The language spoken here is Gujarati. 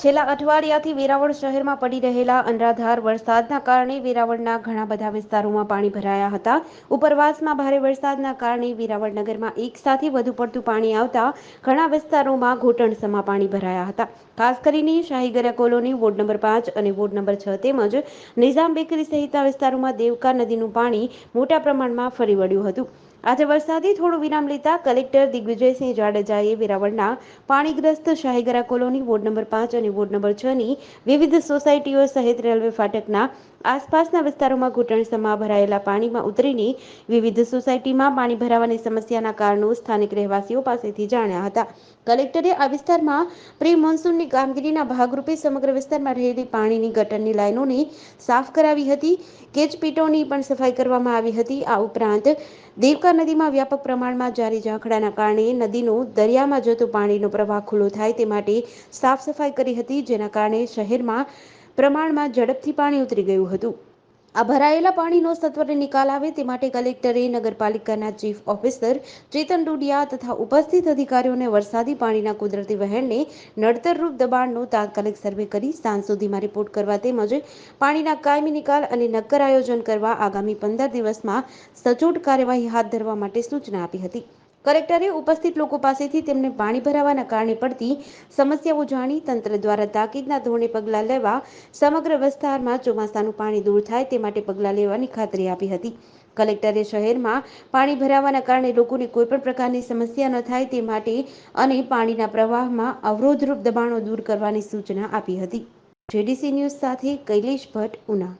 છેલ્લા અઠવાડિયાથી વેરાવળ શહેરમાં પડી રહેલા અનરાધાર વરસાદના કારણે વેરાવળના ઘણા બધા વિસ્તારોમાં પાણી ભરાયા હતા. ઉપરવાસમાં ભારે વરસાદના કારણે વેરાવળ નગરમાં એક સાથે વધુ પડતું પાણી આવતા ઘણા વિસ્તારોમાં ઘૂંટણસમાં પાણી ભરાયા હતા. ખાસ કરીને શાહીગરા કોલોની, વોર્ડ નંબર પાંચ અને વોર્ડ નંબર છ તેમજ નિઝામ બેકરી સહિતના વિસ્તારોમાં દેવકા નદીનું પાણી મોટા પ્રમાણમાં ફરી વળ્યું હતું. આજે વરસાદે થોડો વિરામ લેતા કલેક્ટર દિગ્વિજયસિંહ જાડેજાએ વેરાવળના પાણીગ્રસ્ત શાહીગરા કોલોની વોર્ડ નંબર પાંચ અને વોર્ડ નંબર છ ની વિવિધ સોસાયટીઓ સહિત રેલવે ફાટકના આસપાસના વિસ્તારોમાં ઘૂંટણસમાં ભરાયેલા પાણીમાં ઉતરીને વિવિધ સોસાયટીમાં પાણી ભરાવાની સમસ્યાના કારણો સ્થાનિક રહેવાસીઓ પાસેથી જાણ્યા હતા. કલેક્ટરે આ વિસ્તારમાં પ્રી મોન્સૂનની કામગીરીના ભાગરૂપે સમગ્ર વિસ્તારમાં રહેલી પાણીની ગટરની લાઇનોને સાફ કરાવી હતી. કેચપીટોની પણ સફાઈ કરવામાં આવી હતી. આ ઉપરાંત દેવકા નદીમાં વ્યાપક પ્રમાણમાં જારી ઝાંખડાના કારણે નદીનો દરિયામાં જતો પાણીનો પ્રવાહ ખુલ્લો થાય તે માટે સાફ સફાઈ કરી હતી, જેના કારણે શહેરમાં પ્રમાણમાં ઝડપથી પાણી ઉતરી ગયું હતું. આ ભરાયેલા પાણીનો સત્વરે નિકાલ આવે તે માટે કલેક્ટરે નગરપાલિકાના ચીફ ઓફિસર ચેતન ડુડિયા તથા ઉપસ્થિત અધિકારીઓને વરસાદી પાણીના કુદરતી વહેણને નડતરરૂપ દબાણનો તાત્કાલિક સર્વે કરી સાંજ સુધીમાં રિપોર્ટ કરવા તેમજ પાણીના કાયમી નિકાલ અને નક્કર આયોજન કરવા આગામી પંદર દિવસમાં સચોટ કાર્યવાહી હાથ ધરવા માટે સૂચના આપી હતી. કલેક્ટરે ઉપસ્થિત લોકો પાસેથી તેમને પાણી ભરાવાના કારણે પડતી સમસ્યાઓ જાણી તંત્ર દ્વારા તાકીદના ધોરણે પગલાં લેવા સમગ્ર વિસ્તારમાં ચોમાસાનું પાણી દૂર થાય તે માટે પગલાં લેવાની ખાતરી આપી હતી. કલેક્ટરે શહેરમાં પાણી ભરાવાના કારણે લોકોને કોઈપણ પ્રકારની સમસ્યા ન થાય તે માટે અને પાણીના પ્રવાહમાં અવરોધરૂપ દબાણો દૂર કરવાની સૂચના આપી હતી. જેડીસી ન્યૂઝ સાથે કૈલેશ ભટ્ટ, ઉના.